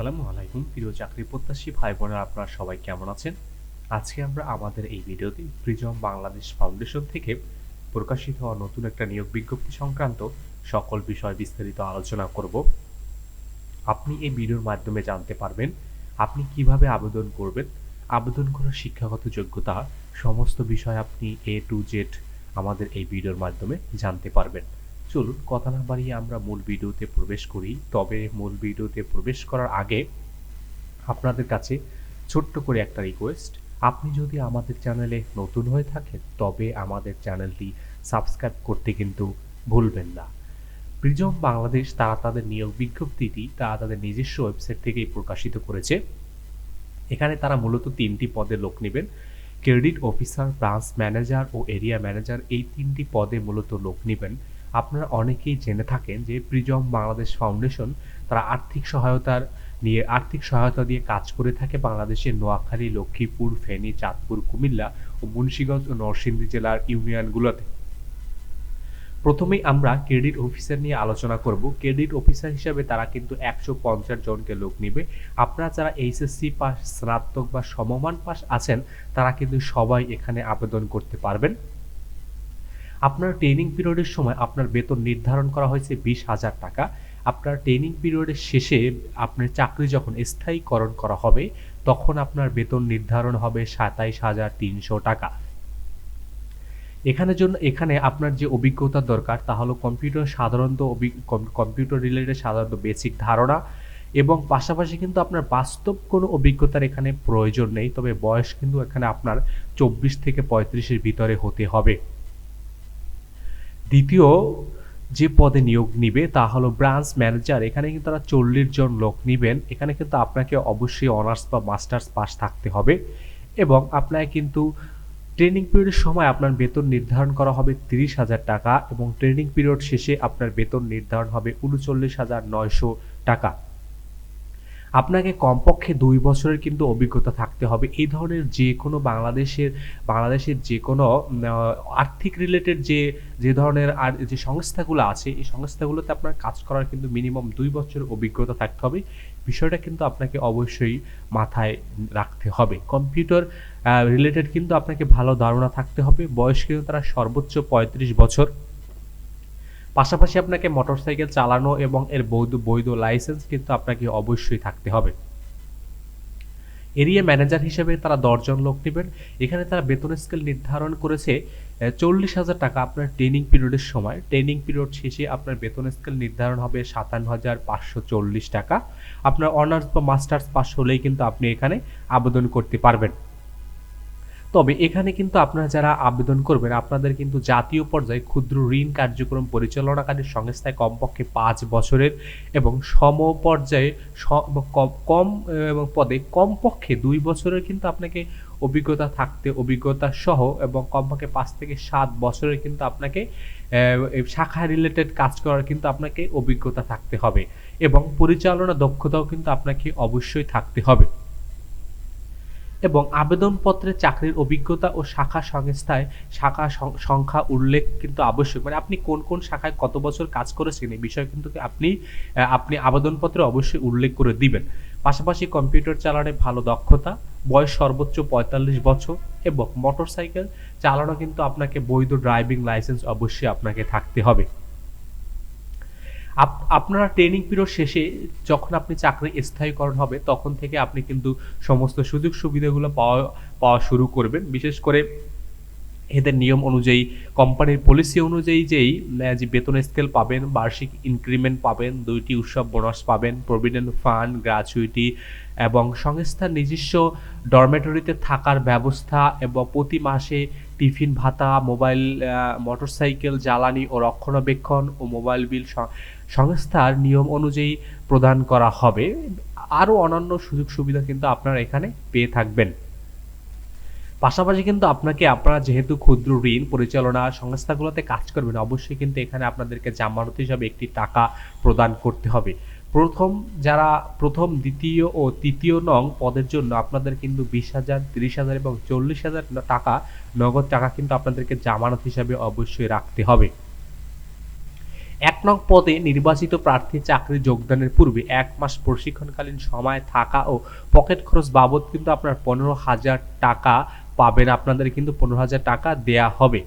আসসালামু আলাইকুম। প্রিয় চাকরি প্রত্যাশী ভাই বোনেরা আপনারা সবাই কেমন আছেন? আজকে আমরা আমাদের এই ভিডিওতে প্রিজম বাংলাদেশ ফাউন্ডেশন থেকে প্রকাশিত হওয়া নতুন একটা নিয়োগ বিজ্ঞপ্তি সংক্রান্ত সকল বিষয় বিস্তারিত আলোচনা করব। আপনি এই ভিডিওর মাধ্যমে জানতে পারবেন আপনি কীভাবে আবেদন করবেন, আবেদন করার শিক্ষাগত যোগ্যতা, সমস্ত বিষয় আপনি এ টু জেড আমাদের এই ভিডিওর মাধ্যমে জানতে পারবেন। চলুন, কথা না বাড়িয়ে আমরা মূল ভিডিওতে প্রবেশ করি। তবে মূল ভিডিওতে প্রবেশ করার আগে আপনাদের কাছে ছোট্ট করে একটা রিকোয়েস্ট আপনি যদি আমাদের চ্যানেলে নতুন হয়ে থাকেন, তবে আমাদের চ্যানেলটি সাবস্ক্রাইব করতে কিন্তু ভুলবেন না। প্রিজম বাংলাদেশ, তারা তাদের নিয়োগ বিজ্ঞপ্তিটি তারা তাদের নিজস্ব ওয়েবসাইট থেকেই প্রকাশিত করেছে। এখানে তারা মূলত তিনটি পদে লোক নেবেন। ক্রেডিট অফিসার ব্রাঞ্চ ম্যানেজার ও এরিয়া ম্যানেজার এই তিনটি পদে মূলত লোক নেবেন। আপনারা অনেকেই জেনে থাকেন যে প্রিজম বাংলাদেশ ফাউন্ডেশন তারা আর্থিক সহায়তার নিয়ে, আর্থিক সহায়তা দিয়ে কাজ করে থাকে বাংলাদেশের নোয়াখালী, লক্ষ্মীপুর, ফেনী, চাঁদপুর, কুমিল্লা ও মুন্সিগঞ্জ ও নরসিংদী জেলার ইউনিয়নগুলোতে। প্রথমেই আমরা ক্রেডিট অফিসার নিয়ে আলোচনা করব। ক্রেডিট অফিসার হিসাবে তারা কিন্তু একশো পঞ্চাশ জনকে লোক নেবে। আপনারা যারা এইচএসসি পাস, স্নাতক বা সমমান পাস আছেন, তারা কিন্তু সবাই এখানে আবেদন করতে পারবেন। আপনার ট্রেনিং পিরিয়ডের সময় আপনার বেতন নির্ধারণ করা হয়েছে বিশ হাজার টাকা। আপনার ট্রেনিং পিরিয়ডের শেষে আপনার চাকরি যখন স্থায়ীকরণ করা হবে, তখন আপনার বেতন নির্ধারণ হবে সাতাইশ হাজার তিনশো টাকা। এখানের জন্য, এখানে আপনার যে অভিজ্ঞতা দরকার, তা হলো কম্পিউটার সাধারণত কম্পিউটার রিলেটেড সাধারণত বেসিক ধারণা এবং পাশাপাশি কিন্তু আপনার বাস্তব কোনো অভিজ্ঞতার এখানে প্রয়োজন নেই, তবে বয়স কিন্তু এখানে আপনার চব্বিশ থেকে পঁয়ত্রিশের ভিতরে হতে হবে। দ্বিতীয় যে পদে নিয়োগ নিবে তা হলো ব্রাঞ্চ ম্যানেজার এখানে কিন্তু তারা চল্লিশ জন লোক নেবেন। এখানে কিন্তু আপনাকে অবশ্যই অনার্স বা মাস্টার্স পাস থাকতে হবে এবং আপনাকে কিন্তু ট্রেনিং পিরিয়ডের সময় আপনার বেতন নির্ধারণ করা হবে তিরিশ হাজার টাকা এবং ট্রেনিং পিরিয়ড শেষে আপনার বেতন নির্ধারণ হবে উনচল্লিশ হাজার নয়শো টাকা। আপনাকে কমপক্ষে দুই বছরের কিন্তু অভিজ্ঞতা থাকতে হবে। এই ধরনের যে কোনো বাংলাদেশের বাংলাদেশের যে কোনো আর্থিক রিলেটেড যে যে ধরনের আর, যে সংস্থাগুলো আছে, এই সংস্থাগুলোতে আপনার কাজ করার কিন্তু মিনিমাম দুই বছরের অভিজ্ঞতা থাকতে হবে। বিষয়টা কিন্তু আপনাকে অবশ্যই মাথায় রাখতে হবে। কম্পিউটার রিলেটেড কিন্তু আপনাকে ভালো ধারণা থাকতে হবে। বয়স কিন্তু তারা সর্বোচ্চ পঁয়ত্রিশ বছর। পাশাপাশি আপনাকে মোটরসাইকেল চালানো এবং এর বৈধ বৈধ লাইসেন্স কিন্তু আপনাকে অবশ্যই থাকতে হবে। এরিয়া ম্যানেজার হিসেবে তারা দশজন লোক নেবেন। এখানে তারা বেতন স্কেল নির্ধারণ করেছে চল্লিশ হাজার টাকা আপনার ট্রেনিং পিরিয়ডের সময়। ট্রেনিং পিরিয়ড শেষে আপনার বেতন স্কেল নির্ধারণ হবে সাতান্ন হাজার পাঁচশো চল্লিশ টাকা। আপনার অনার্স বা মাস্টার্স পাস হলেই কিন্তু আপনি এখানে আবেদন করতে পারবেন। তবে এখানে কিন্তু আপনারা যারা আবেদন করবেন, আপনাদের কিন্তু জাতীয় পর্যায়ে ক্ষুদ্র ঋণ কার্যক্রম পরিচালনাকারী সংস্থায় কমপক্ষে পাঁচ বছরের এবং সম পর্যায়ে কম এবং পদে কমপক্ষে দুই বছরের কিন্তু আপনাকে অভিজ্ঞতা থাকতে, অভিজ্ঞতা সহ এবং কমপক্ষে পাঁচ থেকে সাত বছরের কিন্তু আপনাকে শাখা রিলেটেড কাজ করার কিন্তু আপনাকে অভিজ্ঞতা থাকতে হবে এবং পরিচালনা দক্ষতাও কিন্তু আপনাকে অবশ্যই থাকতে হবে। এবং আবেদনপত্রে চাকরির অভিজ্ঞতা ও শাখা সংস্থায় শাখা সংখ্যা উল্লেখ কিন্তু আবশ্যক। মানে আপনি কোন কোন শাখায় কত বছর কাজ করেছেন এই বিষয়ে কিন্তু আপনি আপনি আবেদনপত্রে অবশ্যই উল্লেখ করে দিবেন। পাশাপাশি কম্পিউটার চালানে ভালো দক্ষতা, বয়স সর্বোচ্চ পঁয়তাল্লিশ বছর এবং মোটরসাইকেল চালানো কিন্তু আপনাকে বৈধ ড্রাইভিং লাইসেন্স অবশ্যই আপনাকে থাকতে হবে। আপনারা ট্রেনিং পিরিয়ড শেষে যখন আপনি চাকরি স্থায়ীকরণ হবে, তখন থেকে আপনি কিন্তু সমস্ত সুযোগ সুবিধাগুলো পাওয়া পাওয়া শুরু করবেন। বিশেষ করে এদের নিয়ম অনুযায়ী, কোম্পানির পলিসি অনুযায়ী যেই যে বেতন স্কেল পাবেন, বার্ষিক ইনক্রিমেন্ট পাবেন, দুইটি উৎসব বোনাস পাবেন প্রভিডেন্ট ফান্ড গ্র্যাচুইটি এবং সংস্থার নিজস্ব ডরমেটরিতে থাকার ব্যবস্থা এবং প্রতি মাসে টিফিন, ভাতা মোবাইল মোটরসাইকেল জ্বালানি ও রক্ষণাবেক্ষণ ও মোবাইল বিল সংস্থার নিয়ম অনুযায়ী প্রদান করা হবে। আরও অন্যান্য সুযোগ সুবিধা কিন্তু আপনারা এখানে পেয়ে থাকবেন। পাশাপাশি কিন্তু আপনাকে আপনারা যেহেতু ক্ষুদ্র ঋণ পরিচালনা সংস্থাগুলোতে কাজ করবেন, অবশ্যই কিন্তু এখানে আপনাদেরকে জামানত হিসাবে একটি টাকা প্রদান করতে হবে। প্রথম যারা প্রথম, দ্বিতীয় ও তৃতীয় নং পদের জন্য আপনাদের কিন্তু বিশ হাজার, তিরিশ হাজার এবং চল্লিশ হাজার টাকা, নগদ টাকা কিন্তু আপনাদেরকে জামানত হিসাবে অবশ্যই রাখতে হবে। এক নং পদে নির্বাচিত প্রার্থী চাকরি যোগদানের পূর্বে এক মাস প্রশিক্ষণকালীন সময় থাকা ও পকেট খরচ বাবদ কিন্তু আপনার পনেরো হাজার টাকা পাবেন, আপনাদের কিন্তু পনেরো হাজার টাকা দেয়া হবে।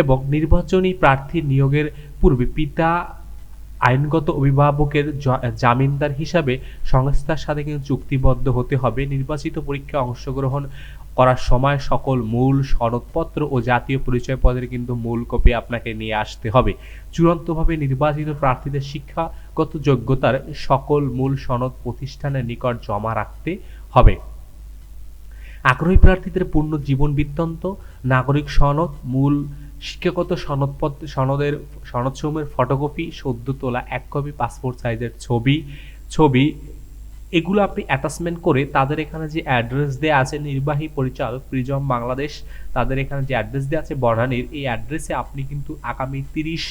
এবং নির্বাচনী প্রার্থী নিয়োগের পূর্বে পিতা আইনগত অভিভাবকের জামিনদার হিসাবে সংস্থার সাথে কিন্তু চুক্তিবদ্ধ হতে হবে। নির্বাচিত পরীক্ষায় অংশগ্রহণ করার সময় সকল মূল সনদপত্র ও জাতীয় পরিচয়পত্রের কিন্তু মূল কপি আপনাকে নিয়ে আসতে হবে। চূড়ান্তভাবে নির্বাচিত প্রার্থীদের শিক্ষাগত যোগ্যতার সকল মূল সনদ প্রতিষ্ঠানের নিকট জমা রাখতে হবে। আগ্রহী প্রার্থীদের পূর্ণ জীবন বৃত্তান্ত, নাগরিক সনদ, মূল শিক্ষাগত সনদপত্র, সনদের, সনদসমূহের ফটোকপি, সদ্য তোলা এক কপি, পাসপোর্ট সাইজের ছবি ছবি, এগুলো আপনি অ্যাটাচমেন্ট করে তাদের এখানে যে অ্যাড্রেস দেওয়া আছে, নির্বাহী পরিচালক প্রিজম বাংলাদেশ, তাদের এখানে যে অ্যাড্রেস দেওয়া আছে বর্ণানীর এই অ্যাড্রেসে আপনি কিন্তু আগামী তিরিশ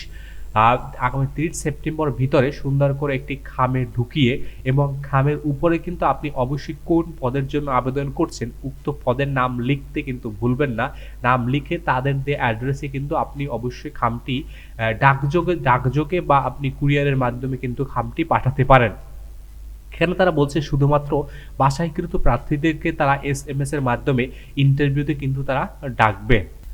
আগামী তিরিশ সেপ্টেম্বর ভিতরে সুন্দর করে একটি খামে ঢুকিয়ে এবং খামের উপরে কিন্তু আপনি অবশ্যই কোন পদের জন্য আবেদন করছেন, উক্ত পদের নাম লিখতে কিন্তু ভুলবেন না। নাম লিখে তাদের যে অ্যাড্রেসে কিন্তু আপনি অবশ্যই খামটি ডাকযোগে ডাকযোগে বা আপনি কুরিয়ারের মাধ্যমে কিন্তু খামটি পাঠাতে পারেন। এখানে তারা বলছে শুধুমাত্র বাসাইকৃত প্রার্থীদেরকে তারা এস এম এস এর মাধ্যমে ইন্টারভিউতে কিন্তু তারা ডাকবে?